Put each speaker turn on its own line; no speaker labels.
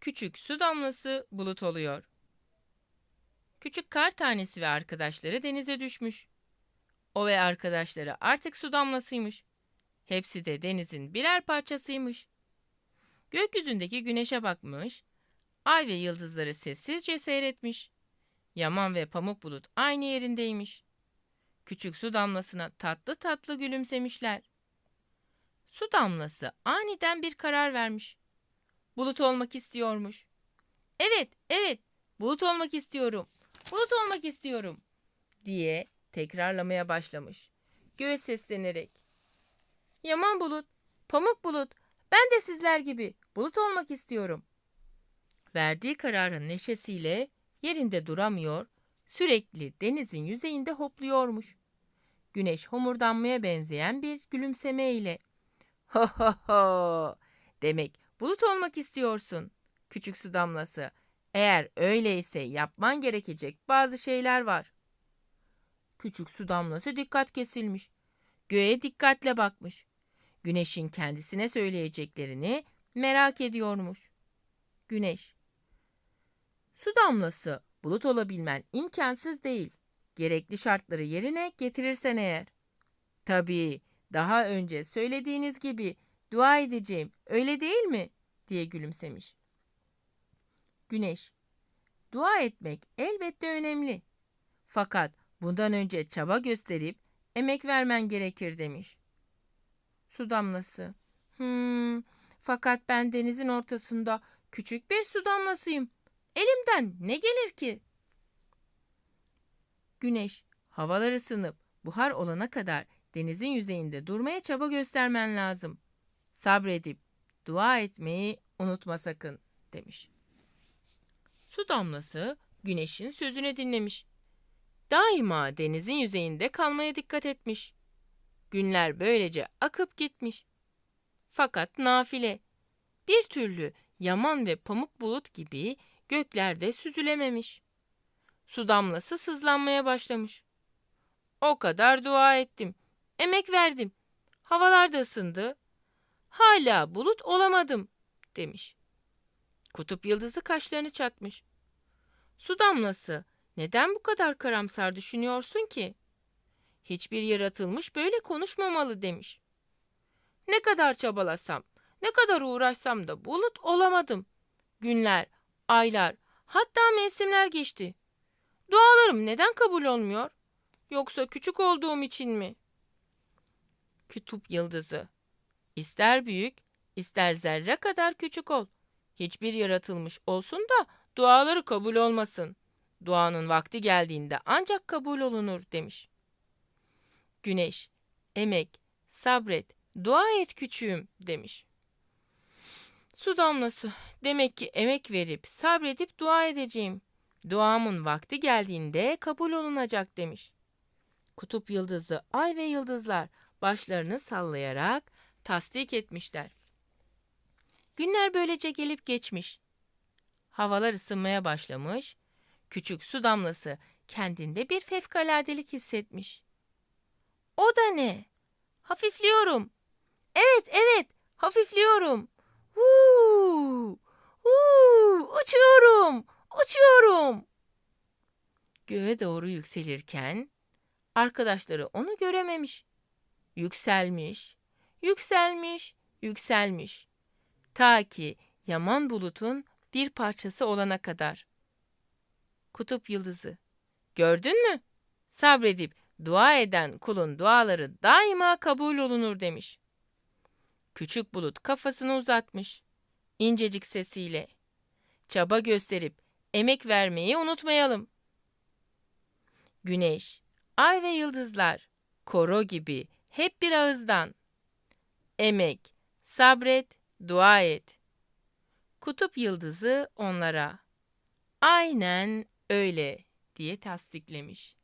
Küçük su damlası bulut oluyor. Küçük kar tanesi ve arkadaşları denize düşmüş. O ve arkadaşları artık su damlasıymış. Hepsi de denizin birer parçasıymış. Gökyüzündeki güneşe bakmış, ay ve yıldızları sessizce seyretmiş. Yaman ve pamuk bulut aynı yerindeymiş. Küçük su damlasına tatlı tatlı gülümsemişler. Su damlası aniden bir karar vermiş. Bulut olmak istiyormuş. Evet, evet, bulut olmak istiyorum. Bulut olmak istiyorum diye tekrarlamaya başlamış. Göğe seslenerek. Yaman bulut, pamuk bulut, ben de sizler gibi bulut olmak istiyorum. Verdiği kararın neşesiyle yerinde duramıyor, sürekli denizin yüzeyinde hopluyormuş. Güneş homurdanmaya benzeyen bir gülümsemeyle. Ho ho ho! Demek bulut olmak istiyorsun. Küçük su damlası. Eğer öyleyse yapman gerekecek bazı şeyler var. Küçük su damlası dikkat kesilmiş. Göğe dikkatle bakmış. Güneşin kendisine söyleyeceklerini merak ediyormuş. Güneş. Su damlası bulut olabilmen imkansız değil. Gerekli şartları yerine getirirsen eğer. Tabii daha önce söylediğiniz gibi dua edeceğim öyle değil mi? diye gülümsemiş. Güneş. Dua etmek elbette önemli. Fakat bundan önce çaba gösterip emek vermen gerekir demiş. Su damlası. Hmm, fakat ben denizin ortasında küçük bir su damlasıyım. Elimden ne gelir ki? Güneş, havalar ısınıp buhar olana kadar denizin yüzeyinde durmaya çaba göstermen lazım. Sabredip dua etmeyi unutma sakın demiş. Su damlası güneşin sözünü dinlemiş. Daima denizin yüzeyinde kalmaya dikkat etmiş. Günler böylece akıp gitmiş. Fakat nafile bir türlü yaman ve pamuk bulut gibi göklerde süzülememiş. Su damlası sızlanmaya başlamış. O kadar dua ettim, emek verdim. Havalar da ısındı. Hala bulut olamadım demiş. Kutup yıldızı kaşlarını çatmış. Su damlası, neden bu kadar karamsar düşünüyorsun ki? Hiçbir yaratılmış böyle konuşmamalı demiş. Ne kadar çabalasam, ne kadar uğraşsam da bulut olamadım. Günler, aylar, hatta mevsimler geçti. Dualarım neden kabul olmuyor? Yoksa küçük olduğum için mi? Kütüp yıldızı. İster büyük, ister zerre kadar küçük ol. Hiçbir yaratılmış olsun da duaları kabul olmasın. Duanın vakti geldiğinde ancak kabul olunur demiş. Güneş, emek, sabret, dua et küçüğüm demiş. Su damlası, demek ki emek verip sabredip dua edeceğim. Duamın vakti geldiğinde kabul olunacak demiş. Kutup yıldızı, ay ve yıldızlar başlarını sallayarak tasdik etmişler. Günler böylece gelip geçmiş. Havalar ısınmaya başlamış. Küçük su damlası kendinde bir fevkaladelik hissetmiş. O da ne? Hafifliyorum. Evet, evet, hafifliyorum. Huu, uçuyorum, uçuyorum. Göğe doğru yükselirken arkadaşları onu görememiş. Yükselmiş, yükselmiş, yükselmiş. Ta ki yaman bulutun bir parçası olana kadar. Kutup yıldızı. Gördün mü? Sabredip dua eden kulun duaları daima kabul olunur demiş. Küçük bulut kafasını uzatmış. incecik sesiyle. Çaba gösterip emek vermeyi unutmayalım. Güneş, ay ve yıldızlar, koro gibi hep bir ağızdan. Emek, sabret, dua et. Kutup yıldızı onlara aynen öyle diye tasdiklemiş.